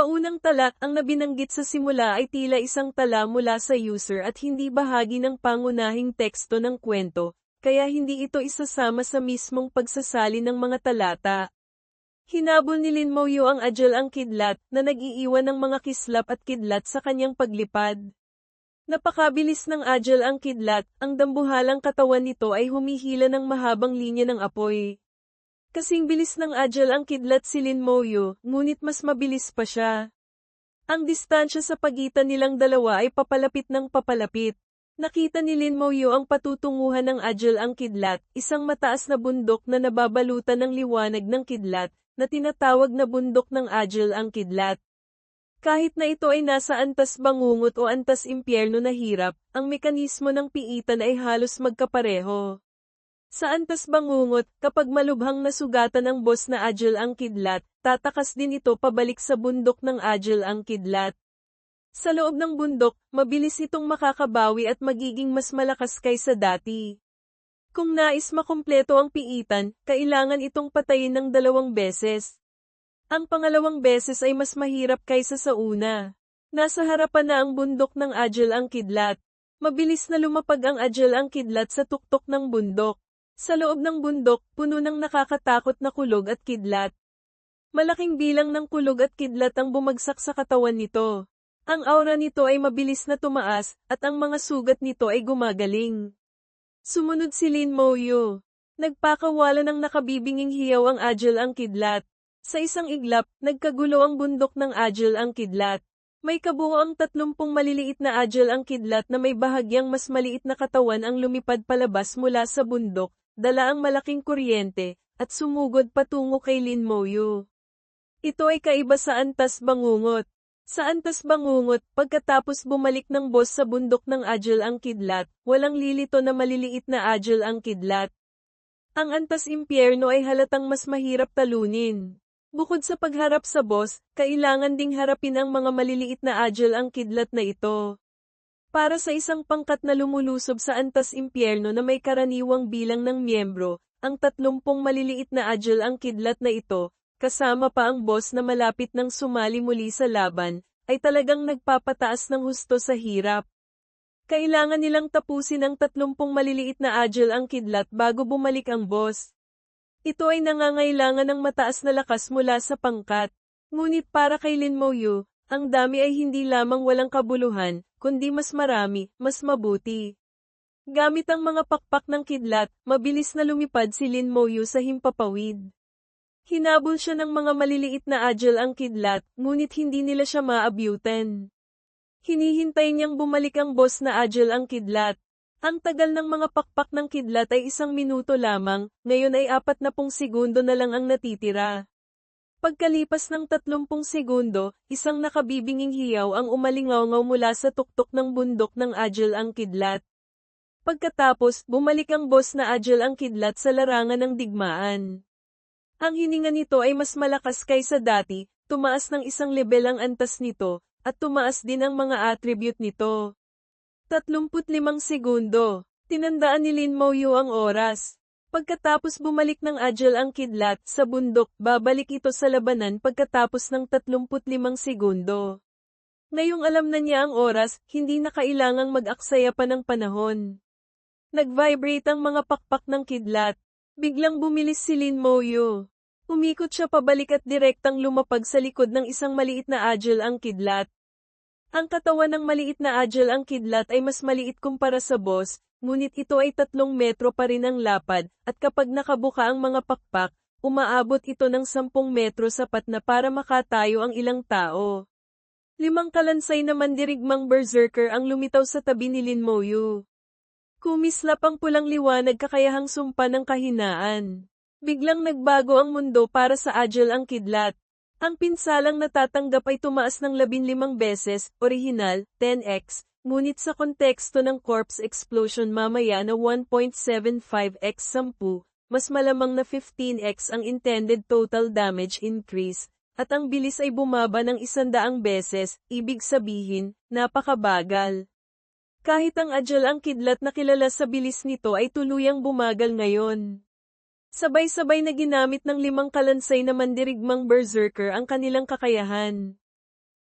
paunang tala, ang nabinanggit sa simula ay tila isang tala mula sa user at hindi bahagi ng pangunahing teksto ng kwento, kaya hindi ito isasama sa mismong pagsasali ng mga talata. Hinabol ni Lin Mouyo ang Ajal ang kidlat na nag-iiwan ng mga kislap at kidlat sa kanyang paglipad. Napakabilis ng Ajal ang kidlat, ang dambuhalang katawan nito ay humihila ng mahabang linya ng apoy. Kasing bilis ng Ajal ang kidlat si Lin Moyo, ngunit mas mabilis pa siya. Ang distansya sa pagitan nilang dalawa ay papalapit ng papalapit. Nakita ni Lin Moyo ang patutunguhan ng Ajal ang kidlat, isang mataas na bundok na nababalutan ng liwanag ng kidlat, na tinatawag na bundok ng Ajal ang kidlat. Kahit na ito ay nasa antas bangungot o antas impyerno na hirap, ang mekanismo ng piitan ay halos magkapareho. Sa antas bangungot, kapag malubhang nasugatan ang boss na Agile ang kidlat, tatakas din ito pabalik sa bundok ng Agile ang kidlat. Sa loob ng bundok, mabilis itong makakabawi at magiging mas malakas kaysa dati. Kung nais makumpleto ang piitan, kailangan itong patayin ng dalawang beses. Ang pangalawang beses ay mas mahirap kaysa sa una. Nasa harapan na ang bundok ng Agile ang kidlat. Mabilis na lumapag ang Agile ang kidlat sa tuktok ng bundok. Sa loob ng bundok, puno ng nakakatakot na kulog at kidlat. Malaking bilang ng kulog at kidlat ang bumagsak sa katawan nito. Ang aura nito ay mabilis na tumaas, at ang mga sugat nito ay gumagaling. Sumunod si Lin Moyo. Nagpakawala ng nakabibinging hiyaw ang Agile ang kidlat. Sa isang iglap, nagkagulo ang bundok ng Agile ang kidlat. May kabuoang tatlumpong maliliit na Agile ang kidlat na may bahagyang mas maliit na katawan ang lumipad palabas mula sa bundok, dala ang malaking kuryente, at sumugod patungo kay Lin Moyo. Ito ay kaiba sa antas bangungot. Sa antas bangungot, pagkatapos bumalik ng boss sa bundok ng Agile ang kidlat, walang lilito na maliliit na Agile ang kidlat. Ang antas impyerno ay halatang mas mahirap talunin. Bukod sa pagharap sa boss, kailangan ding harapin ang mga maliliit na Agile ang kidlat na ito. Para sa isang pangkat na lumulusob sa antas impyerno na may karaniwang bilang ng miyembro, ang tatlumpong maliliit na agile ang kidlat na ito, kasama pa ang boss na malapit ng sumali muli sa laban, ay talagang nagpapataas ng husto sa hirap. Kailangan nilang tapusin ang tatlumpong maliliit na agile ang kidlat bago bumalik ang boss. Ito ay nangangailangan ng mataas na lakas mula sa pangkat. Ngunit para kay Lin Moyu, ang dami ay hindi lamang walang kabuluhan, kundi mas marami, mas mabuti. Gamit ang mga pakpak ng kidlat, mabilis na lumipad si Lin Moyu sa himpapawid. Hinabol siya ng mga maliliit na agile ang kidlat, ngunit hindi nila siya maabyutan. Hinihintay niyang bumalik ang boss na agile ang kidlat. Ang tagal ng mga pakpak ng kidlat ay isang minuto lamang, ngayon ay apat na pong segundo na lang ang natitira. Pagkalipas ng 30 segundo, isang nakabibinging hiyaw ang umalingaw mula sa tuktok ng bundok ng Agile ang kidlat. Pagkatapos, bumalik ang boss na Agile ang kidlat sa larangan ng digmaan. Ang hininga nito ay mas malakas kaysa dati, tumaas ng isang level ang antas nito, at tumaas din ang mga attribute nito. 35 segundo. Tinandaan ni Lin Mouyo ang oras. Pagkatapos bumalik ng Agile ang kidlat sa bundok, babalik ito sa labanan pagkatapos ng 35 segundo. Ngayong alam na niya ang oras, hindi na kailangang mag-aksaya pa ng panahon. Nag-vibrate ang mga pakpak ng kidlat. Biglang bumilis si Lin Moyo. Umikot siya pabalik at direktang lumapag sa likod ng isang maliit na Agile ang kidlat. Ang katawan ng maliit na Agile ang kidlat ay mas maliit kumpara sa boss, Ngunit ito ay tatlong metro pa rin ang lapad, at kapag nakabuka ang mga pakpak, umaabot ito ng sampung metro sapat na para makatayo ang ilang tao. Limang kalansay na mandirigmang berserker ang lumitaw sa tabi ni Lin Moyu. Kumislap ang pulang liwanag kakayahang sumpa ng kahinaan. Biglang nagbago ang mundo para sa Agile ang kidlat. Ang pinsalang natatanggap ay tumaas ng 15 beses, original, 10x, Ngunit sa konteksto ng corpse explosion mamaya na 1.75x 10, mas malamang na 15x ang intended total damage increase, at ang bilis ay bumaba ng isandaang beses, ibig sabihin, napakabagal. Kahit ang Agile ang kidlat na kilala sa bilis nito ay tuluyang bumagal ngayon. Sabay-sabay na ginamit ng limang kalansay na mandirigmang berserker ang kanilang kakayahan.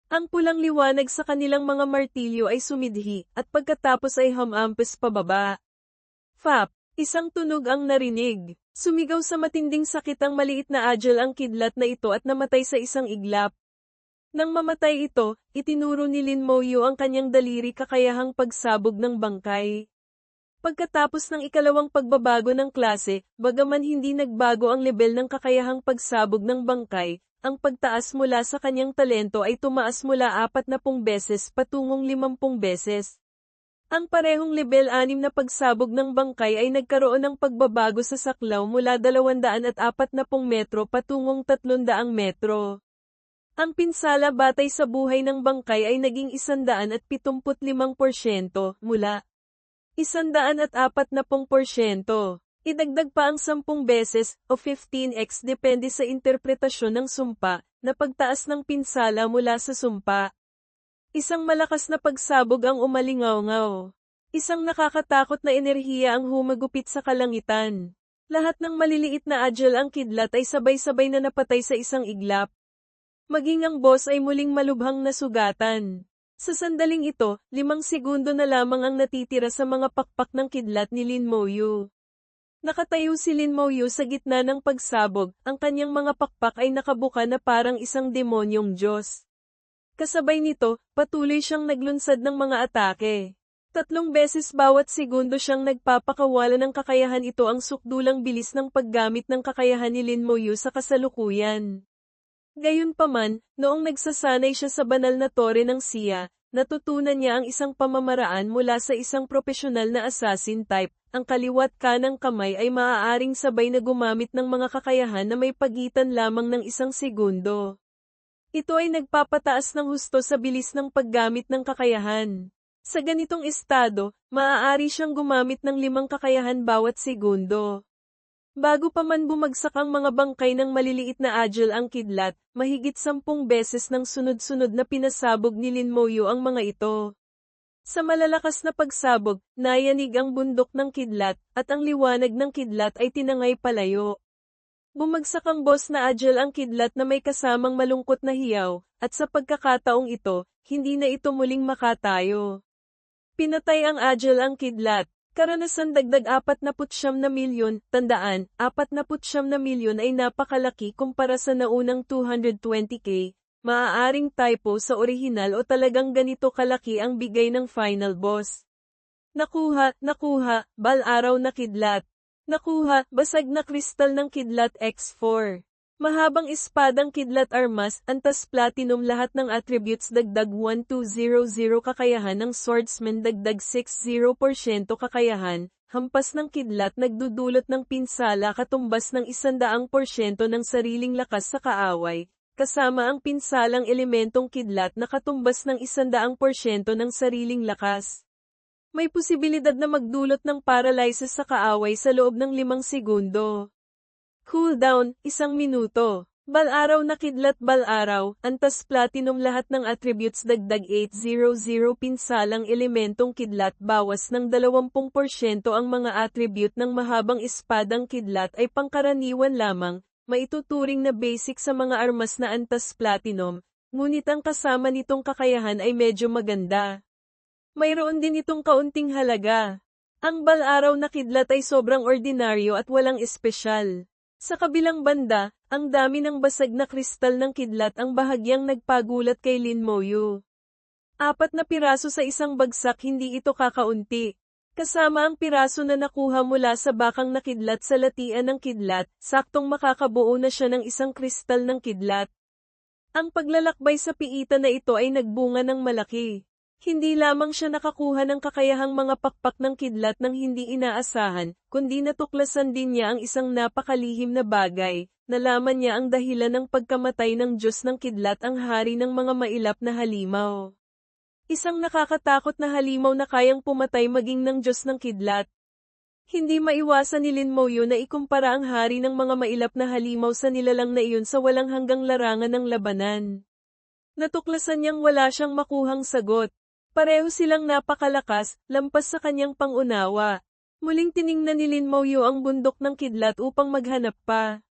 Ang pulang liwanag sa kanilang mga martilyo ay sumidhi, at pagkatapos ay hamampes pababa. Fap, isang tunog ang narinig. Sumigaw sa matinding sakit ang maliit na agile ang kidlat na ito at namatay sa isang iglap. Nang mamatay ito, itinuro ni Lin Moyo ang kanyang daliri kakayahang pagsabog ng bangkay. Pagkatapos ng ikalawang pagbabago ng klase, bagaman hindi nagbago ang level ng kakayahang pagsabog ng bangkay, ang pagtaas mula sa kanyang talento ay tumaas mula 40 beses patungong 50 beses. Ang parehong level 6 na pagsabog ng bangkay ay nagkaroon ng pagbabago sa saklaw mula 240 metro patungong 300 metro. Ang pinsala batay sa buhay ng bangkay ay naging 175% mula 140%. Idagdag pa ang 10 beses o 15x depende sa interpretasyon ng sumpa na pagtaas ng pinsala mula sa sumpa. Isang malakas na pagsabog ang umalingaw-ngaw. Isang nakakatakot na enerhiya ang humagupit sa kalangitan. Lahat ng maliliit na agile ang kidlat ay sabay-sabay na napatay sa isang iglap. Maging ang boss ay muling malubhang nasugatan. Sa sandaling ito, limang segundo na lamang ang natitira sa mga pakpak ng kidlat ni Lin Moyu. Nakatayo si Lin Moyu sa gitna ng pagsabog, ang kanyang mga pakpak ay nakabuka na parang isang demonyong Diyos. Kasabay nito, patuloy siyang naglunsad ng mga atake. Tatlong beses bawat segundo siyang nagpapakawala ng kakayahan ito ang sukdulang bilis ng paggamit ng kakayahan ni Lin Moyu sa kasalukuyan. Gayunpaman, noong nagsasanay siya sa banal na tore ng siya, natutunan niya ang isang pamamaraan mula sa isang profesional na assassin type, ang kaliwat kanang kamay ay maaaring sabay na gumamit ng mga kakayahan na may pagitan lamang ng isang segundo. Ito ay nagpapataas ng husto sa bilis ng paggamit ng kakayahan. Sa ganitong estado, maaari siyang gumamit ng limang kakayahan bawat segundo. Bago pa man bumagsak ang mga bangkay ng maliliit na agile ang kidlat, mahigit sampung beses ng sunod-sunod na pinasabog ni Lin Moyo ang mga ito. Sa malalakas na pagsabog, nayanig ang bundok ng kidlat, at ang liwanag ng kidlat ay tinangay palayo. Bumagsak ang boss na agile ang kidlat na may kasamang malungkot na hiyaw, at sa pagkakataong ito, hindi na ito muling makatayo. Pinatay ang agile ang kidlat, Karanasan dagdag 49 na milyon, tandaan, 49 na milyon ay napakalaki kumpara sa naunang 220k, maaaring typo sa orihinal o talagang ganito kalaki ang bigay ng final boss. Nakuha, nakuha, bal-araw na kidlat. Nakuha, basag na kristal ng kidlat X4. Mahabang espadang kidlat armas, antas platinum lahat ng attributes dagdag 1200 kakayahan ng swordsman dagdag 60% kakayahan, hampas ng kidlat nagdudulot ng pinsala katumbas ng 100% ng sariling lakas sa kaaway, kasama ang pinsalang elementong kidlat na katumbas ng 100% ng sariling lakas. May posibilidad na magdulot ng paralysis sa kaaway sa loob ng 5 segundo. Cooldown, isang minuto. Bal-araw na kidlat bal-araw, antas platinum lahat ng attributes dagdag 800 pinsalang elementong kidlat bawas ng 20% ang mga attribute ng mahabang espadang kidlat ay pangkaraniwan lamang, maituturing na basic sa mga armas na antas platinum, ngunit ang kasama nitong kakayahan ay medyo maganda. Mayroon din itong kaunting halaga. Ang bal-araw na kidlat ay sobrang ordinaryo at walang espesyal. Sa kabilang banda, ang dami ng basag na kristal ng kidlat ang bahagyang nagpagulat kay Lin Moyu. Apat na piraso sa isang bagsak hindi ito kakaunti. Kasama ang piraso na nakuha mula sa bakang nakidlat sa latian ng kidlat, saktong makakabuo na siya ng isang kristal ng kidlat. Ang paglalakbay sa piita na ito ay nagbunga ng malaki. Hindi lamang siya nakakuha ng kakayahang mga pakpak ng kidlat ng hindi inaasahan, kundi natuklasan din niya ang isang napakalihim na bagay, nalaman niya ang dahilan ng pagkamatay ng Diyos ng kidlat ang hari ng mga mailap na halimaw. Isang nakakatakot na halimaw na kayang pumatay maging ng Diyos ng kidlat. Hindi maiwasan ni Lin Moyo na ikumpara ang hari ng mga mailap na halimaw sa nilalang na iyon sa walang hanggang larangan ng labanan. Natuklasan niyang wala siyang makuhang sagot, Pareho silang napakalakas, lampas sa kanyang pangunawa. Muling tiningnan ni Lin Mouyo ang bundok ng kidlat upang maghanap pa.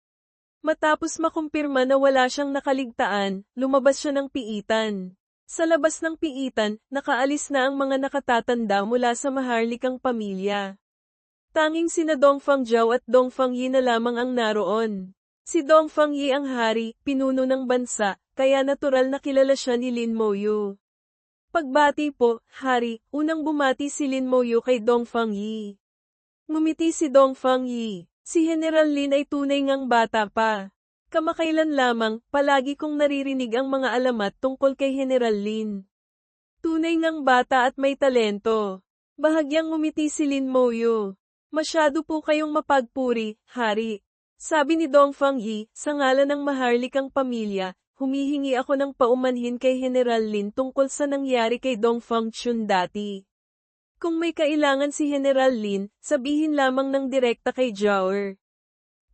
Matapos makumpirma na wala siyang nakaligtaan, lumabas siya ng piitan. Sa labas ng piitan, nakaalis na ang mga nakatatanda mula sa maharlikang pamilya. Tanging sina Dongfang Zhao at Dongfang Yi na lamang ang naroon. Si Dongfang Yi ang hari, pinuno ng bansa, kaya natural na kilala siya ni Lin Moyu. Pagbati po, hari, unang bumati si Lin Moyu kay Dongfang Yi. Ngumiti si Dongfang Yi. Si General Lin ay tunay ngang bata pa. Kamakailan lamang, palagi kong naririnig ang mga alamat tungkol kay General Lin. Tunay ngang bata at may talento. Bahagyang ngumiti si Lin Moyo. Masyado po kayong mapagpuri, hari. Sabi ni Dongfang Yi, sa ngalan ng maharlikang pamilya, humihingi ako ng paumanhin kay General Lin tungkol sa nangyari kay Dongfang Chun dati. Kung may kailangan si General Lin, sabihin lamang ng direkta kay Jower.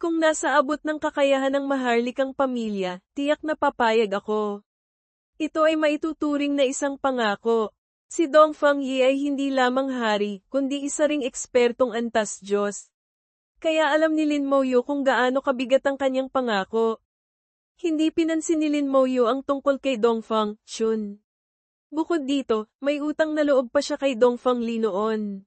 Kung nasa abot ng kakayahan ng maharlikang pamilya, tiyak na papayag ako. Ito ay maituturing na isang pangako. Si Dongfang Yi ay hindi lamang hari, kundi isa ring ekspertong antas Diyos. Kaya alam ni Lin Moyo kung gaano kabigat ang kanyang pangako. Hindi pinansin ni Lin Moyo ang tungkol kay Dongfang, Chun. Bukod dito, may utang na loob pa siya kay Dongfang Li noon.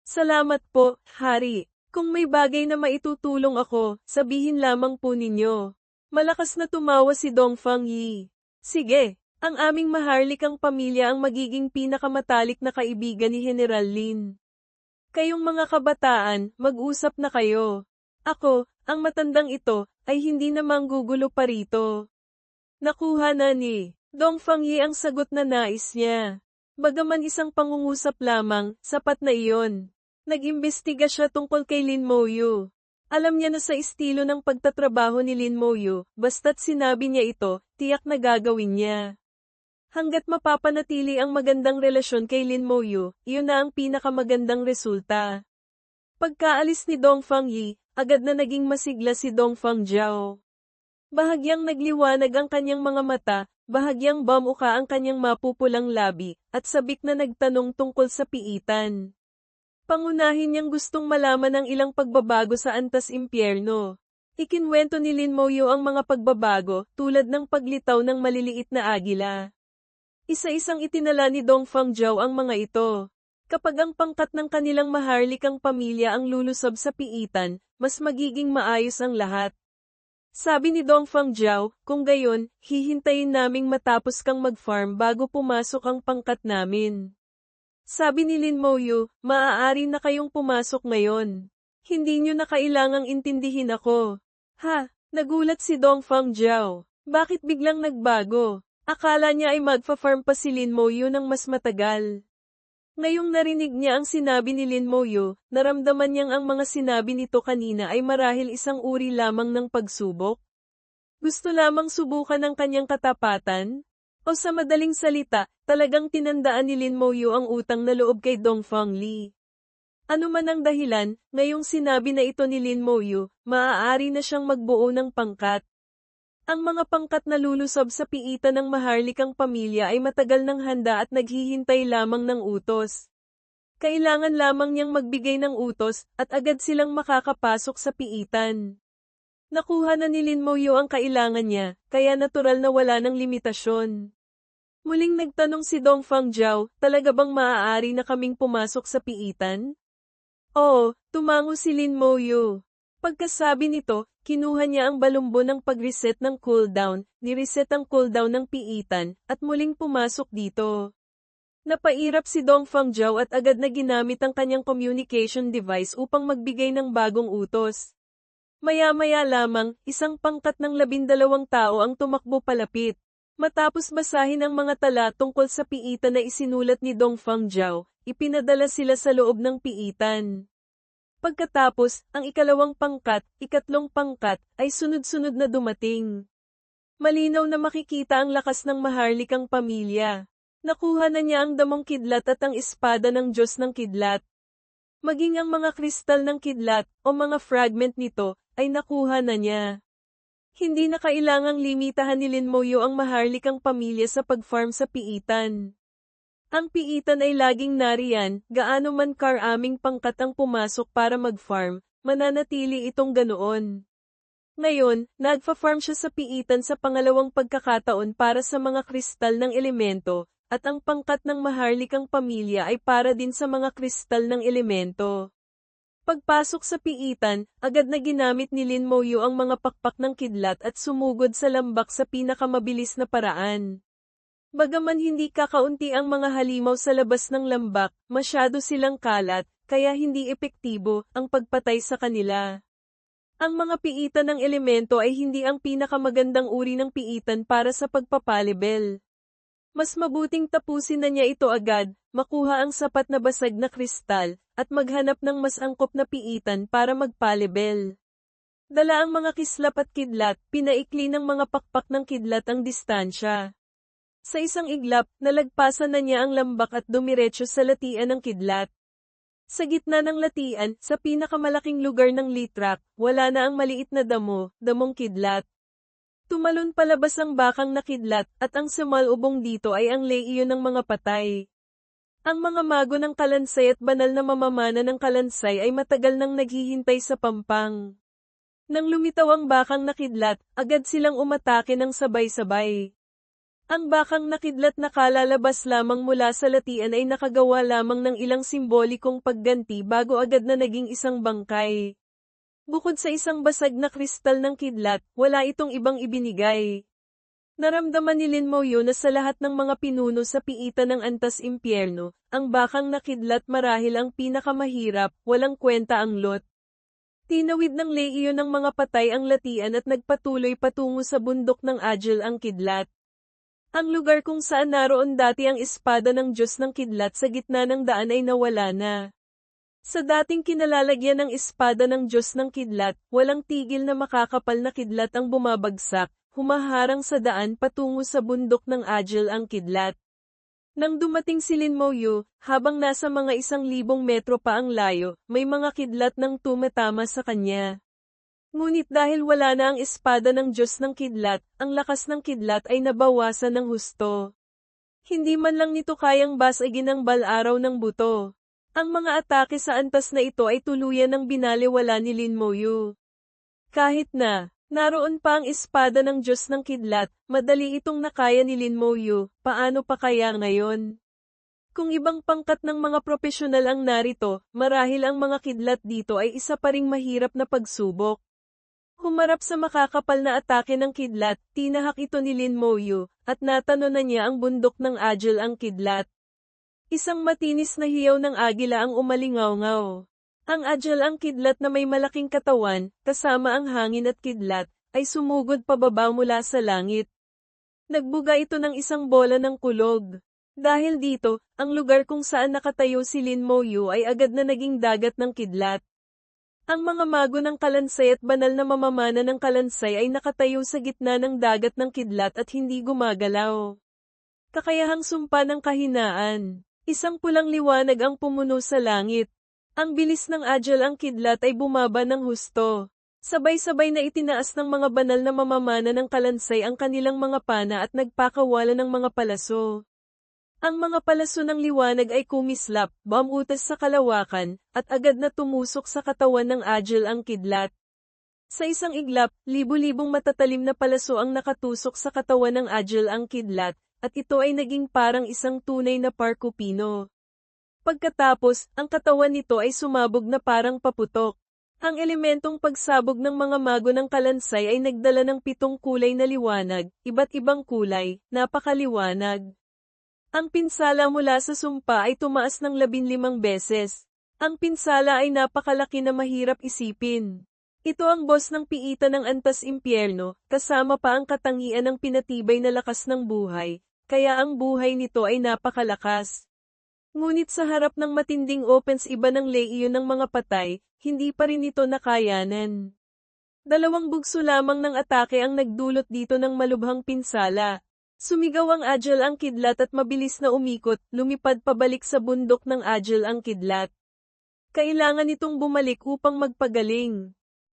Salamat po, Hari. Kung may bagay na maitutulong ako, sabihin lamang po ninyo. Malakas na tumawa si Dongfang Yi. Sige, ang aming maharlikang pamilya ang magiging pinakamatalik na kaibigan ni General Lin. Kayong mga kabataan, mag-usap na kayo. Ako, ang matandang ito, ay hindi na manggugulo pa rito. Nakuha na ni Dong Fangyi ang sagot na nais niya. Bagaman isang pangungusap lamang, sapat na iyon. Nag-imbestiga siya tungkol kay Lin Moyu. Alam niya na sa estilo ng pagtatrabaho ni Lin Moyu, basta't sinabi niya ito, tiyak na gagawin niya. Hanggat mapapanatili ang magandang relasyon kay Lin Moyu, iyon na ang pinakamagandang resulta. Pagkaalis ni Dong Fangyi, agad na naging masigla si Dong Fang Jiao. Bahagyang nagliwanag ang kanyang mga mata, bahagyang bamuka ang kanyang mapupulang labi, at sabik na nagtanong tungkol sa piitan. Pangunahin niyang gustong malaman ang ilang pagbabago sa antas impyerno. Ikinwento ni Lin Moyo ang mga pagbabago, tulad ng paglitaw ng maliliit na agila. Isa-isang itinala ni Dong Fang Jiao ang mga ito. Kapag ang pangkat ng kanilang maharlikang pamilya ang lulusob sa piitan, mas magiging maayos ang lahat. Sabi ni Dong Fang Jiao, kung gayon, hihintayin naming matapos kang mag-farm bago pumasok ang pangkat namin. Sabi ni Lin Moyu, maaari na kayong pumasok ngayon. Hindi nyo na kailangang intindihin ako. Ha, nagulat si Dong Fang Jiao. Bakit biglang nagbago? Akala niya ay magfa-farm pa si Lin Moyu ng mas matagal. Ngayong narinig niya ang sinabi ni Lin Moyo, naramdaman niyang ang mga sinabi nito kanina ay marahil isang uri lamang ng pagsubok. Gusto lamang subukan ng kanyang katapatan? O sa madaling salita, talagang tinandaan ni Lin Moyo ang utang na loob kay Dong Fang Li. Ano man ang dahilan, ngayong sinabi na ito ni Lin Moyo, maaari na siyang magbuo ng pangkat. Ang mga pangkat na lulusob sa piitan ng maharlikang pamilya ay matagal ng handa at naghihintay lamang ng utos. Kailangan lamang niyang magbigay ng utos, at agad silang makakapasok sa piitan. Nakuha na ni Lin Moyo ang kailangan niya, kaya natural na wala ng limitasyon. Muling nagtanong si Dong Fang Jiao, talaga bang maaari na kaming pumasok sa piitan? Oo, tumango si Lin Moyo. Pagkasabi nito, kinuha niya ang balumbo ng pag-reset ng cooldown, ni-reset ang cooldown ng piitan, at muling pumasok dito. Napairap si Dong Fang Jiao at agad na ginamit ang kanyang communication device upang magbigay ng bagong utos. Maya-maya lamang, isang pangkat ng labindalawang tao ang tumakbo palapit. Matapos basahin ang mga tala tungkol sa piitan na isinulat ni Dong Fang Jiao, ipinadala sila sa loob ng piitan. Pagkatapos, ang ikalawang pangkat, ikatlong pangkat, ay sunod-sunod na dumating. Malinaw na makikita ang lakas ng maharlikang pamilya. Nakuha na niya ang damong kidlat at ang espada ng Diyos ng kidlat. Maging ang mga kristal ng kidlat, o mga fragment nito, ay nakuha na niya. Hindi na kailangang limitahan ni Lin Moyo ang maharlikang pamilya sa pag-farm sa piitan. Ang piitan ay laging nariyan, gaano man karaming pangkat ang pumasok para mag-farm, mananatili itong ganoon. Ngayon, nagfa-farm siya sa piitan sa pangalawang pagkakataon para sa mga kristal ng elemento, at ang pangkat ng maharlikang pamilya ay para din sa mga kristal ng elemento. Pagpasok sa piitan, agad na ginamit ni Lin Moyo ang mga pakpak ng kidlat at sumugod sa lambak sa pinakamabilis na paraan. Bagaman hindi kakaunti ang mga halimaw sa labas ng lambak, masyado silang kalat, kaya hindi epektibo ang pagpatay sa kanila. Ang mga piitan ng elemento ay hindi ang pinakamagandang uri ng piitan para sa pagpapalibel. Mas mabuting tapusin na niya ito agad, makuha ang sapat na basag na kristal, at maghanap ng mas angkop na piitan para magpalibel. Dala ang mga kislap at kidlat, pinaikli ng mga pakpak ng kidlat ang distansya. Sa isang iglap, nalagpasan na niya ang lambak at dumiretso sa latian ng kidlat. Sa gitna ng latian, sa pinakamalaking lugar ng litrak, wala na ang maliit na damo, damong kidlat. Tumalon palabas ang bakang nakidlat, at ang sumalubong dito ay ang leiyo ng mga patay. Ang mga mago ng kalansay at banal na mamamana ng kalansay ay matagal nang naghihintay sa pampang. Nang lumitaw ang bakang nakidlat, agad silang umatake ng sabay-sabay. Ang bakang nakidlat na kalalabas lamang mula sa latian ay nakagawa lamang ng ilang simbolikong pagganti bago agad na naging isang bangkay. Bukod sa isang basag na kristal ng kidlat, wala itong ibang ibinigay. Naramdaman ni Lin Moyo na sa lahat ng mga pinuno sa piitan ng Antas Impyerno, ang bakang nakidlat marahil ang pinakamahirap, walang kwenta ang lot. Tinawid ng leiyo ng mga patay ang latian at nagpatuloy patungo sa bundok ng Agil ang kidlat. Ang lugar kung saan naroon dati ang espada ng Diyos ng Kidlat sa gitna ng daan ay nawala na. Sa dating kinalalagyan ng espada ng Diyos ng Kidlat, walang tigil na makakapal na kidlat ang bumabagsak, humaharang sa daan patungo sa bundok ng Agil ang kidlat. Nang dumating si Lin Moyu, habang nasa mga isang libong metro pa ang layo, may mga kidlat nang tumatama sa kanya. Ngunit dahil wala na ang espada ng Diyos ng kidlat, ang lakas ng kidlat ay nabawasan ng husto. Hindi man lang nito kayang basagin ang balaraw ng buto. Ang mga atake sa antas na ito ay tuluyan ng binaliwala ni Lin Moyu. Kahit na, naroon pa ang espada ng Diyos ng kidlat, madali itong nakaya ni Lin Moyu, paano pa kaya ngayon? Kung ibang pangkat ng mga profesional ang narito, marahil ang mga kidlat dito ay isa pa ring mahirap na pagsubok. Humarap sa makakapal na atake ng kidlat, tinahak ito ni Lin Moyu, at natano na niya ang bundok ng Agil ang kidlat. Isang matinis na hiyaw ng agila ang umalingaw-ngaw. Ang Agil ang kidlat na may malaking katawan, kasama ang hangin at kidlat, ay sumugod pababa mula sa langit. Nagbuga ito ng isang bola ng kulog. Dahil dito, ang lugar kung saan nakatayo si Lin Moyu ay agad na naging dagat ng kidlat. Ang mga mago ng kalansay at banal na mamamana ng kalansay ay nakatayo sa gitna ng dagat ng kidlat at hindi gumagalaw. Kakayahang sumpa ng kahinaan. Isang pulang liwanag ang pumuno sa langit. Ang bilis ng Agil ang kidlat ay bumaba ng husto. Sabay-sabay na itinaas ng mga banal na mamamana ng kalansay ang kanilang mga pana at nagpakawala ng mga palaso. Ang mga palaso ng liwanag ay kumislap, bamutas sa kalawakan, at agad na tumusok sa katawan ng Agil ang kidlat. Sa isang iglap, libu-libong matatalim na palaso ang nakatusok sa katawan ng Agil ang kidlat, at ito ay naging parang isang tunay na parkupino. Pagkatapos, ang katawan nito ay sumabog na parang paputok. Ang elementong pagsabog ng mga mago ng kalansay ay nagdala ng pitong kulay na liwanag, iba't ibang kulay, napakaliwanag. Ang pinsala mula sa sumpa ay tumaas ng labinlimang beses. Ang pinsala ay napakalaki na mahirap isipin. Ito ang boss ng piita ng antas impyerno, kasama pa ang katangian ng pinatibay na lakas ng buhay, kaya ang buhay nito ay napakalakas. Ngunit sa harap ng matinding opens iba ng leiyo ng mga patay, hindi pa rin ito nakayanan. Dalawang bugso lamang ng atake ang nagdulot dito ng malubhang pinsala, Sumigaw ang Agil ang kidlat at mabilis na umikot, lumipad pabalik sa bundok ng Agil ang kidlat. Kailangan itong bumalik upang magpagaling.